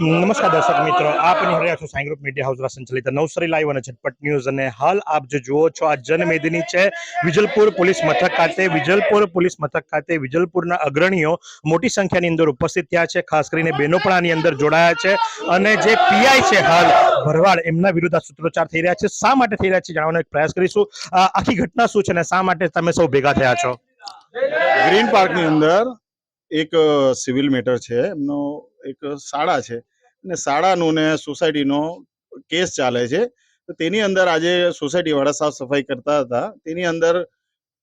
નમસ્કાર દર્શક મિત્રો, આપ નિહાળી રહ્યા છો સાઈ ગ્રુપ મીડિયા હાઉસ સંચાલિત નવસારી લાઈવ અને ઝટપટ ન્યૂઝ. અને હાલ આપ જે જુઓ છો, આ જનમેદની છે વિજલપુર પોલીસ મથક ખાતે. વિજલપુર પોલીસ મથક ખાતે વિજલપુરના અગ્રણીઓ મોટી સંખ્યાની અંદર ઉપસ્થિત થયા છે. ખાસ કરીને બહેનો પણ આની અંદર જોડાયા છે. અને જે પીઆઈ છે હાલ ભરવાડ, એમના વિરુદ્ધ આ સૂત્રોચ્ચાર થઈ રહ્યા છે. શા માટે થઈ રહ્યા છે જાણવાનો એક પ્રયાસ કરીશું. આખી ઘટના શું છે અને શા માટે તમે સૌ ભેગા થયા છો? ગ્રીન પાર્કની અંદર એક સિવિલ મેટર છે, એમનો એક શાળા છે. અને શાળાનો ને સોસાયટીનો કેસ ચાલે છે. તો તેની અંદર આજે સોસાયટીવાળા સાફ સફાઈ કરતા હતા. તેની અંદર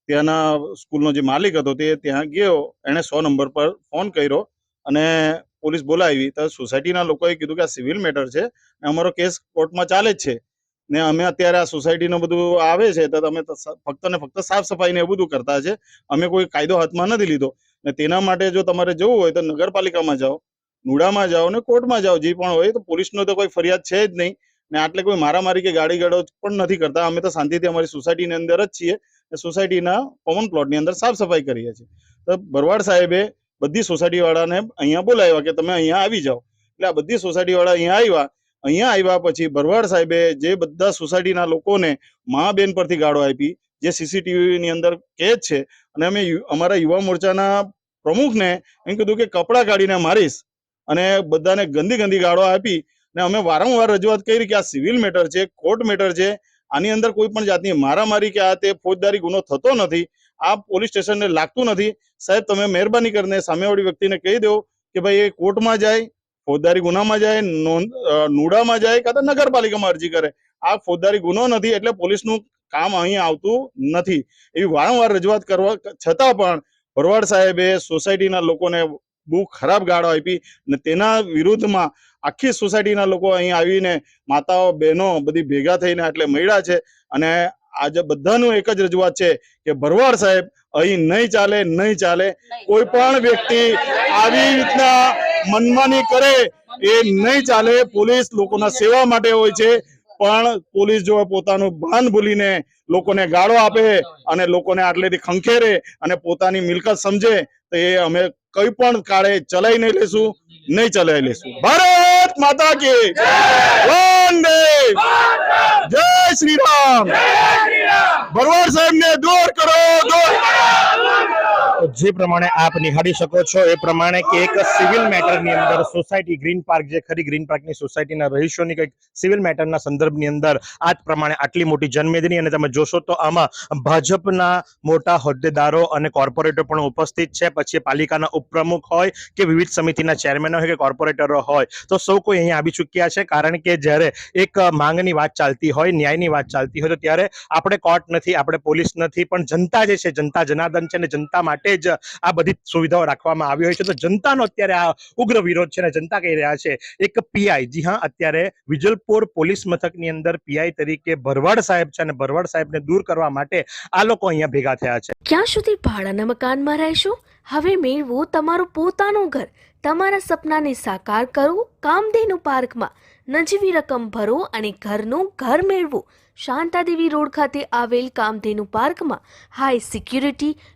ત્યાંના સ્કૂલનો જે માલિક હતો તે ત્યાં ગયો. એણે સો નંબર પર ફોન કર્યો અને પોલીસ બોલાવી. તો સોસાયટીના લોકોએ કીધું કે આ સિવિલ મેટર છે ને અમારો કેસ કોર્ટમાં ચાલે જ છે. ને અમે અત્યારે આ સોસાયટીનું બધું આવે છે. તો તમે ફક્ત ને ફક્ત સાફ સફાઈ ને એવું બધું કરતા છે. અમે કોઈ કાયદો હાથમાં નથી લીધો. ને તેના માટે જો તમારે જવું હોય તો નગરપાલિકામાં જાઓ, નુડામાં જાઓ ને કોર્ટમાં જાઓ, જે પણ હોય તો પોલીસનો તો કોઈ ફરિયાદ છે જ નહીં. ને આટલે કોઈ મારામારી કે ગાડી ગળો પણ નથી કરતા. અમે તો શાંતિથી અમારી સોસાયટીની અંદર જ છીએ સોસાયટીના કોમન પ્લોટની અંદર સાફ સફાઈ કરીએ છીએ. તો ભરવાડ સાહેબે બધી સોસાયટી વાળાને અહીંયા બોલાવ્યા કે તમે અહીંયા આવી જાઓ. એટલે આ બધી સોસાયટી વાળા અહીંયા આવ્યા. અહીંયા આવ્યા પછી ભરવાડ સાહેબે જે બધા સોસાયટીના લોકોને મા બેન પરથી ગાળો આપી જે સીસીટીવીની અંદર કેદ છે. અને અમે અમારા યુવા મોરચાના પ્રમુખને એમ કીધું કે કપડાં કાઢીને મારીશ અને બધાને ગંદી ગંદી ગાળો આપી ને અમે વારંવાર રજૂઆત કરી કે આ સિવિલ મેટર છે, કોર્ટ મેટર છે, આની અંદર કોઈ પણ જાતની મારામારી કે આ તે ફોજદારી ગુનો થતો નથી, આ પોલીસ સ્ટેશનને લાગતું નથી. સાહેબ, તમે મહેરબાની કરીને સામેવાળી વ્યક્તિને કહી દો કે ભાઈ એ કોર્ટમાં જાય, ફોજદારી ગુનામાં જાય, નોંધ નુડામાં જાય કાં તો નગરપાલિકામાં અરજી કરે. આ ફોજદારી ગુનો નથી એટલે પોલીસનું કામ અહીં આવતું નથી. એવી વારંવાર રજૂઆત કરવા છતાં પણ ભરવાડ સાહેબે સોસાયટીના લોકોને બહુ ખરાબ ગાળો આપી અને તેના વિરુદ્ધમાં આખી સોસાયટીના લોકો અહીં આવીને માતાઓ બહેનો બધી ભેગા થઈને એટલે મળ્યા છે અને આજે બધાનું એક જ રજૂઆત છે કે ભરવાડ સાહેબ અહીં નહીં ચાલે નહીં ચાલે. કોઈ પણ વ્યક્તિ આવી રીતના મનમાની કરે એ નહીં ચાલે. પોલીસ લોકોના સેવા માટે હોય છે. પણ પોલીસ જો પોતાનું ભાન ભૂલીને લોકોને ગાળો આપે અને લોકોને આટલેથી ખંખેરે અને પોતાની મિલકત સમજે તો એ અમે કઈ પણ કાળે ચલાવી નહીં લેશું નહીં ચલાવી લેશું. ભારત માતા કે વંદે જય શ્રી રામ! ભરવાડ સાહેબ ને દૂર કરો દૂર જે પ્રમાણે આપ નિહાળી શકો છો, એ પ્રમાણે કે એક સિવિલ મેટરની અંદર સોસાયટી, ગ્રીન પાર્ક જે ખરી ગ્રીન પાર્કની સોસાયટીના રહીશોની કંઈક સિવિલ મેટરના સંદર્ભની અંદર આ પ્રમાણે આટલી મોટી જનમેદની અને તમે જોશો તો આમાં ભાજપના મોટા હોદ્દેદારો અને કોર્પોરેટર પણ ઉપસ્થિત છે. પછી પાલિકાના ઉપપ્રમુખ હોય કે વિવિધ સમિતિના ચેરમેનો હોય કે કોર્પોરેટરો હોય. તો સૌ કોઈ અહીંયા આવી ચૂક્યા છે કારણ કે જ્યારે એક માંગની વાત ચાલતી હોય, ન્યાયની વાત ચાલતી હોય તો ત્યારે આપણે કોર્ટ નથી, આપણે પોલીસ નથી, પણ જનતા જે છે, જનતા જનાર્દન છે અને જનતા માટે જ આ બધી સુવિધાઓ રાખવામાં આવી હોય છે. તો જનતાનો અત્યારે આ ઉગ્ર વિરોધ છે જનતા કહી રહ્યા છે, એક પીઆઈ જી હા, અત્યારે વિજલપુર પોલીસ મથકની અંદર પીઆઈ તરીકે ભરવાડ સાહેબ છે અને ભરવાડ સાહેબને દૂર કરવા માટે આ લોકો અહીંયા ભેગા થયા છે. ક્યાં સુધી ભાડાના મકાનમાં રહેશો? હવે મેળવો તમારું પોતાનું ઘર. તમારા સપનાને સાકાર કરો, કામધેનુ પાર્કમાં. નજીવી રકમ ભરો અને ઘરનું ઘર મેળવો. શાંતાદેવી રોડ ખાતે આવેલ કામધેનુ પાર્કમાં high security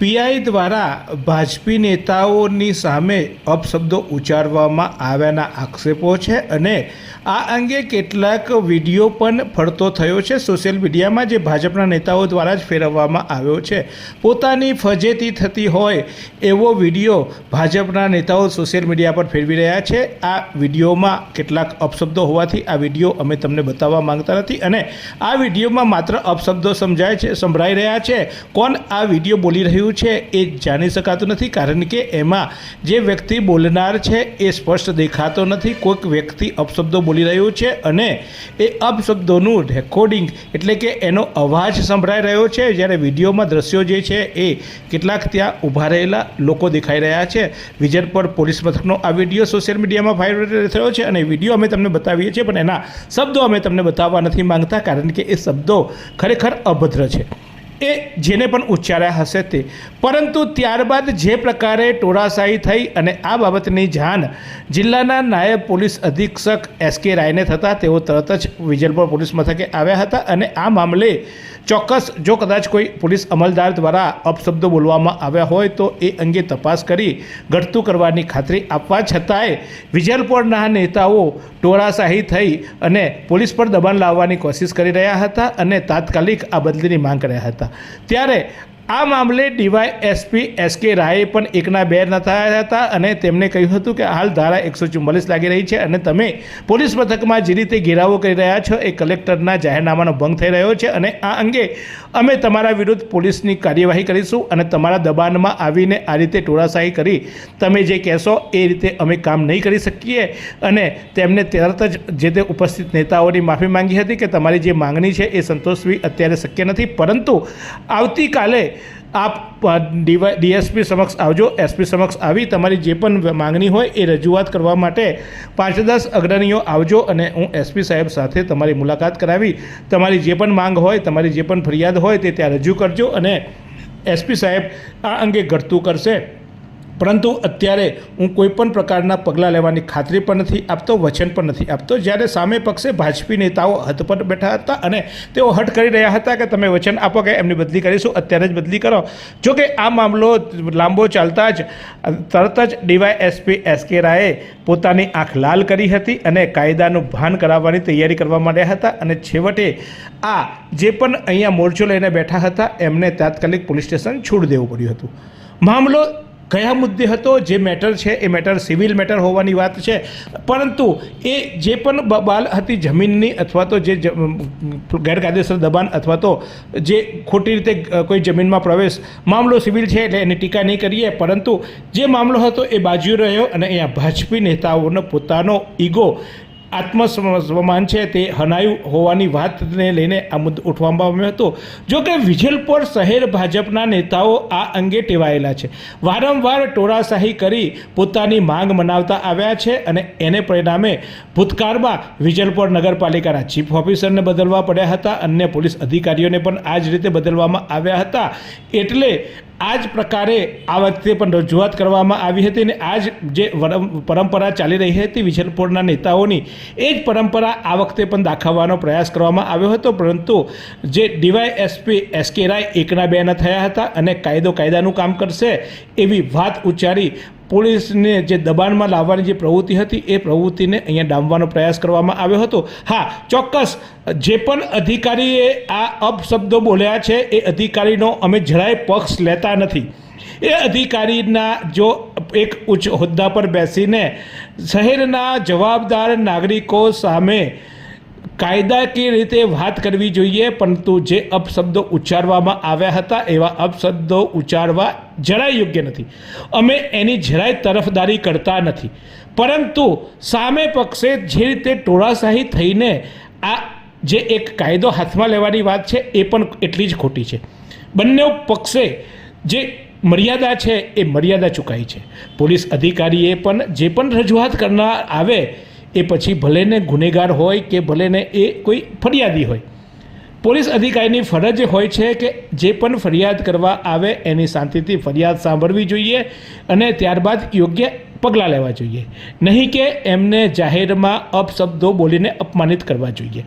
પીઆઈ દ્વારા ભાજપી નેતાઓની સામે અપશબ્દો ઉચ્ચારવામાં આવ્યાના આક્ષેપો છે અને આ અંગે કેટલાક વીડિયો પણ ફરતો થયો છે. સોશિયલ મીડિયામાં જે ભાજપના નેતાઓ દ્વારા જ ફેરવવામાં આવ્યો છે. પોતાની ફજેતી થતી હોય એવો વીડિયો ભાજપના નેતાઓ સોશિયલ મીડિયા પર ફેરવી રહ્યા છે. આ વિડીયોમાં કેટલાક અપશબ્દો હોવાથી આ વીડિયો અમે તમને બતાવવા માંગતા નથી અને આ વિડીયોમાં માત્ર અપશબ્દો સમજાય છે, સંભળાઈ રહ્યા છે. કોણ આ વીડિયો બોલી રહ્યું રહ્યું છે એ જાણી શકાતું નથી કારણ કે એમાં જે વ્યક્તિ બોલનાર છે એ સ્પષ્ટ દેખાતો નથી. કોઈક વ્યક્તિ અપશબ્દો બોલી રહ્યું છે અને એ અપશબ્દોનું રેકોર્ડિંગ એટલે કે એનો અવાજ સંભળાઈ રહ્યો છે. જ્યારે વિડીયોમાં દ્રશ્યો જે છે એ કેટલાક ત્યાં ઊભા રહેલા લોકો દેખાઈ રહ્યા છે. વિજયપુર પોલીસ મથકનો આ વીડિયો સોશિયલ મીડિયામાં વાયરલ થયો છે અને વીડિયો અમે તમને બતાવીએ છીએ પણ એના શબ્દો અમે તમને બતાવવા નથી માંગતા કારણ કે એ શબ્દો ખરેખર અભદ્ર છે. એ જેને પણ ઉચ્ચાર્યા હશે તે. પરંતુ ત્યારબાદ જે પ્રકારે ટોળાશાહી થઈ અને આ બાબતની જાણ જિલ્લાના નાયબ પોલીસ અધિક્ષક એસ કે રાયને થતાં તેઓ તરત જ વિજલપુર પોલીસ મથકે આવ્યા હતા અને આ મામલે ચોક્કસ જો કદાચ કોઈ પોલીસ અમલદાર દ્વારા અપશબ્દો બોલવામાં આવ્યા હોય તો એ અંગે તપાસ કરી ઘટતું કરવાની ખાતરી આપવા છતાંય વિજલપુરના નેતાઓ ટોળાશાહી થઈ અને પોલીસ પર દબાણ લાવવાની કોશિશ કરી રહ્યા હતા અને તાત્કાલિક આ બદલીની માંગ કર્યા હતા. ત્યારે આ મામલે ડીવાય એસપી એસ કે રાયે પણ એકના બે ન થયા હતા અને તેમણે કહ્યું હતું કે હાલ ધારા એકસો ચુમ્માલીસ લાગી રહી છે અને તમે પોલીસ મથકમાં જે રીતે ઘેરાવો કરી રહ્યા છો એ કલેક્ટરના જાહેરનામાનો ભંગ થઈ રહ્યો છે અને આ અંગે અમે તમારા વિરુદ્ધ પોલીસની કાર્યવાહી કરીશું અને તમારા દબાણમાં આવીને આ રીતે ટોળાશાહી કરી તમે જે કહેશો એ રીતે અમે કામ નહીં કરી શકીએ અને તેમને તરત જ જે તે ઉપસ્થિત નેતાઓની માફી માંગી હતી કે તમારી જે માંગણી છે એ સંતોષવી અત્યારે શક્ય નથી પરંતુ આવતીકાલે આપ ડીવાય, ડીએસપી સમક્ષ આવજો, એસપી સમક્ષ આવી તમારી જે પણ માંગણી હોય એ રજૂઆત કરવા માટે પાંચ દસ અગ્રણીઓ આવજો અને હું એસપી સાહેબ સાથે તમારી મુલાકાત કરાવી. તમારી જે પણ માંગ હોય, તમારી જે પણ ફરિયાદ હોય તે ત્યાં રજૂ કરજો અને એસપી સાહેબ આ અંગે ઘટતું કરશે. પરંતુ અત્યારે હું કોઈ પણ પ્રકારના પગલાં લેવાની ખાતરી પણ નથી આપતો, વચન પણ નથી આપતો. જ્યારે સામે પક્ષે ભાજપી નેતાઓ હદ પર બેઠા હતા અને તેઓ હટ કરી રહ્યા હતા કે તમે વચન આપો કે એમની બદલી કરીશું, અત્યારે જ બદલી કરો. જો કે આ મામલો લાંબો ચાલતા જ, તરત જ ડીવાય એસપી એસ કે રાયે પોતાની આંખ લાલ કરી હતી અને કાયદાનું ભાન કરાવવાની તૈયારી કરવા માંડ્યા હતા. અને છેવટે આ જે પણ અહીંયા મોરચો લઈને બેઠા હતા, એમને તાત્કાલિક પોલીસ સ્ટેશન છોડી દેવું પડ્યું હતું. મામલો કયા મુદ્દે હતો, જે મેટર છે, એ મેટર સિવિલ મેટર હોવાની વાત છે. પરંતુ એ જે પણ બાલ હતી જમીનની અથવા તો જે ગેરકાયદેસર દબાણ અથવા તો જે ખોટી રીતે કોઈ જમીનમાં પ્રવેશ, મામલો સિવિલ છે એટલે એની ટીકા નહીં કરીએ. પરંતુ જે મામલો હતો એ બાજુ રહ્યો અને અહીંયા ભાજપી નેતાઓનો પોતાનો ઈગો આત્મસન્માન છે તે હનાયું હોવાની વાતને લઈને આ મુદ્દો ઉઠવામાં આવ્યો હતો. જો કે વિજલપોર શહેર ભાજપના નેતાઓ આ અંગે ટેવાયેલા છે. વારંવાર ટોળાશાહી કરી પોતાની માંગ મનાવતા આવ્યા છે અને એને પરિણામે ભૂતકાળમાં વિજલપોર નગરપાલિકાના ચીફ ઓફિસરને બદલવા પડ્યા હતા. અન્ય પોલીસ અધિકારીઓને પણ આ જ રીતે બદલવામાં આવ્યા હતા. એટલે આ જ પ્રકારે આ વખતે પણ રજૂઆત કરવામાં આવી હતી અને આ જ જે પરંપરા ચાલી રહી હતી વિજલપુરના નેતાઓની, એ જ પરંપરા આ વખતે પણ દાખવવાનો પ્રયાસ કરવામાં આવ્યો હતો. પરંતુ જે ડીવાય એસપી એસ કે રાય એકના બેના થયા હતા અને કાયદો કાયદાનું કામ કરશે એવી વાત ઉચ્ચારી પોલીસને જે દબાણમાં લાવવાની જે પ્રવૃત્તિ હતી, એ પ્રવૃત્તિને અહીંયા ડામવાનો પ્રયાસ કરવામાં આવ્યો હતો. હા, ચોક્કસ, જે પણ અધિકારીએ આ અપશબ્દો બોલ્યા છે, એ અધિકારીનો અમે જરાય પક્ષ લેતા નથી. એ અધિકારીના જો એક ઉચ્ચ હોદ્દા પર બેસીને શહેરના જવાબદાર નાગરિકો સામે કાયદાકીય રીતે વાત કરવી જોઈએ, પરંતુ જે અપશબ્દો ઉચ્ચારવામાં આવ્યા હતા, એવા અપશબ્દો ઉચ્ચારવા જરાય યોગ્ય નથી. અમે એની જરાય તરફદારી કરતા નથી. પરંતુ સામે પક્ષે જે રીતે ટોળાશાહી થઈને આ જે એક કાયદો હાથમાં લેવાની વાત છે, એ પણ એટલી જ ખોટી છે. બંને પક્ષે જે મર્યાદા છે, એ મર્યાદા ચૂકાઈ છે. પોલીસ અધિકારીએ પણ જે પણ રજૂઆત કરનાર આવે એ પછી ભલેને ગુનેગાર હોય કે ભલેને એ કોઈ ફરિયાદી હોય. પોલીસ અધિકારીની ફરજ હોય છે કે જે પણ ફરિયાદ કરવા આવે એની શાંતિથી ફરિયાદ સાંભળવી જોઈએ અને ત્યારબાદ યોગ્ય પગલાં લેવા જોઈએ. નહીં કે એમને જાહેરમાં અપશબ્દો બોલીને અપમાનિત કરવા જોઈએ.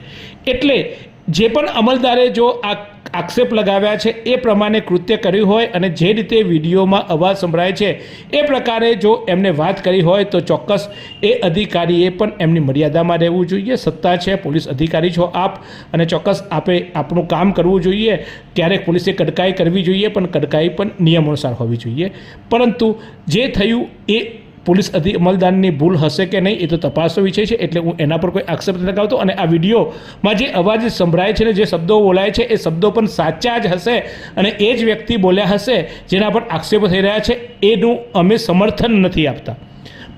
એટલે જે પણ અમલદારે જો આ આક્ષેપ લગાવ્યા છે, એ પ્રમાણે કૃત્ય કર્યું હોય અને જે રીતે વિડીયોમાં અવાજ સંભળાય છે, એ પ્રકારે જો એમને વાત કરી હોય તો ચોક્કસ એ અધિકારીએ પણ એમની મર્યાદામાં રહેવું જોઈએ. સત્તા છે, પોલીસ અધિકારી છો આપ અને ચોક્કસ આપે આપણું કામ કરવું જોઈએ. ક્યારેક પોલીસે કડકાઈ કરવી જોઈએ પણ કડકાઈ પણ નિયમ અનુસાર હોવી જોઈએ. પરંતુ જે થયું એ પોલીસ અધિ અમલદારની ભૂલ હશે કે નહીં એ તો તપાસનો વિષય છે, એટલે હું એના પર કોઈ આક્ષેપ નથી લગાવતો. અને આ વિડીયોમાં જે અવાજ સંભળાય છે ને જે શબ્દો બોલાય છે, એ શબ્દો પણ સાચા જ હશે અને એ જ વ્યક્તિ બોલ્યા હશે જેના પર આક્ષેપો થઈ રહ્યા છે, એનું અમે સમર્થન નથી આપતા.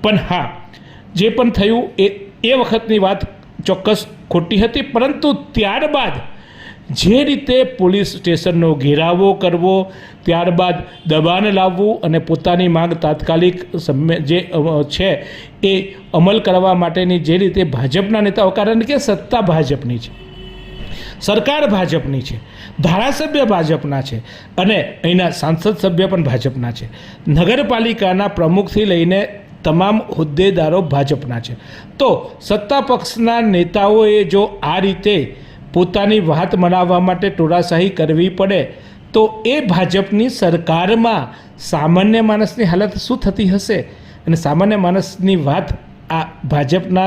પણ હા, જે પણ થયું એ એ વખતની વાત ચોક્કસ ખોટી હતી, પરંતુ ત્યારબાદ જે રીતે પોલીસ સ્ટેશનનો ઘેરાવો કરવો, ત્યારબાદ દબાણ લાવવું અને પોતાની માંગ તાત્કાલિક જે છે, એ અમલ કરવા માટેની જે રીતે ભાજપના નેતાઓ, કારણ કે સત્તા ભાજપની છે, સરકાર ભાજપની છે, ધારાસભ્ય ભાજપના છે, અને અહીંના સાંસદ સભ્ય પણ ભાજપના છે. નગરપાલિકાના પ્રમુખથી લઈને તમામ હોદ્દેદારો ભાજપના છે. તો સત્તા પક્ષના નેતાઓએ જો આ રીતે પોતાની વાત મનાવવા માટે ટોળાશાહી કરવી પડે, તો એ ભાજપની સરકારમાં સામાન્ય માણસની હાલત શું થતી હશે? અને સામાન્ય માણસની વાત આ ભાજપના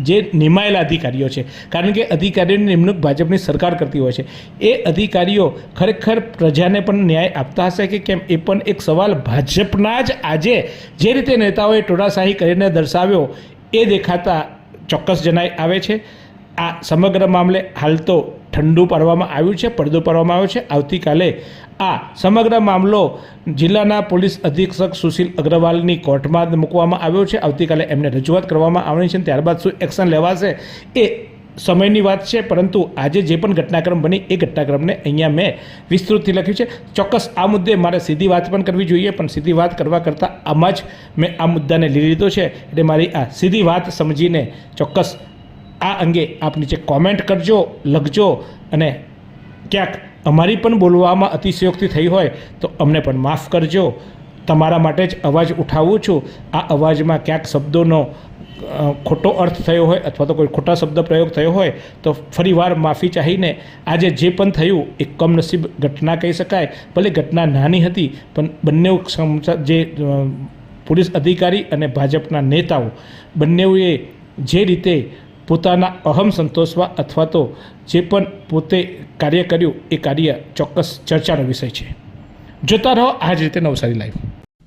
જે નિમાયેલા અધિકારીઓ છે, કારણ કે અધિકારીઓની નિમણૂક ભાજપની સરકાર કરતી હોય છે, એ અધિકારીઓ ખરેખર પ્રજાને પણ ન્યાય આપતા હશે કે કેમ? એ પણ એક સવાલ ભાજપના જ આજે જે રીતે નેતાઓએ ટોળાશાહી કરીને દર્શાવ્યો, એ દેખાતા ચોક્કસ જણાઈ આવે છે. આ સમગ્ર મામલે હાલ તો ઠંડુ પાડવામાં આવ્યું છે, પડદો પાડવામાં આવ્યો છે. આવતીકાલે આ સમગ્ર મામલો જિલ્લાના પોલીસ અધિક્ષક સુશીલ અગ્રવાલની કોર્ટમાં મૂકવામાં આવ્યો છે. આવતીકાલે એમને રજૂઆત કરવામાં આવવાની છે ત્યારબાદ શું એક્શન લેવાશે એ સમયની વાત છે. પરંતુ આજે જે પણ ઘટનાક્રમ બની એ ઘટનાક્રમને અહીંયા મેં વિસ્તૃતથી લખ્યું છે. ચોક્કસ આ મુદ્દે મારે સીધી વાત પણ કરવી જોઈએ, પણ સીધી વાત કરવા કરતાં આમાં જ મેં આ મુદ્દાને લઈ લીધો છે. એટલે મારી આ સીધી વાત સમજીને ચોક્કસ આ અંગે આપ નીચે કોમેન્ટ કરજો, લખજો અને ક્યાંક અમારી પણ બોલવામાં અતિશયોક્તિ થઈ હોય તો અમને પણ માફ કરજો. તમારા માટે જ અવાજ ઉઠાવું છું. આ અવાજમાં ક્યાંક શબ્દોનો ખોટો અર્થ થયો હોય અથવા તો કોઈ ખોટા શબ્દ પ્રયોગ થયો હોય તો ફરીવાર માફી ચાહીને આજે જે પણ થયું એ કમનસીબ ઘટના કહી શકાય. ભલે ઘટના નાની હતી, પણ બંને જે પોલીસ અધિકારી અને ભાજપના નેતાઓ બંનેઓએ જે રીતે પોતાના અહમ સંતોષવા અથવા તો જે પણ પોતે કાર્ય કર્યું, એ કાર્ય ચોક્કસ ચર્ચાનો વિષય છે. જોતા રહો આ જ રીતે નવસારી લાઈવ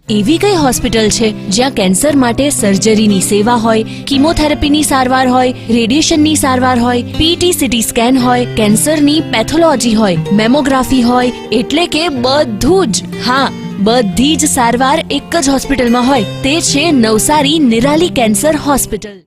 એવી કઈ હોસ્પિટલ છે જ્યાં કેન્સર માટે સર્જરીની સેવા હોય, કિમોથેરાપીની સારવાર હોય, રેડિયેશનની સારવાર હોય પીટી સીટી સ્કેન હોય, કેન્સરની પેથોલોજી હોય, મેમોગ્રાફી હોય, એટલે કે બધું જ. હા, બધી જ સારવાર એક જ હોસ્પિટલમાં હોય, તે છે નવસારી નિરાલી કેન્સર હોસ્પિટલ.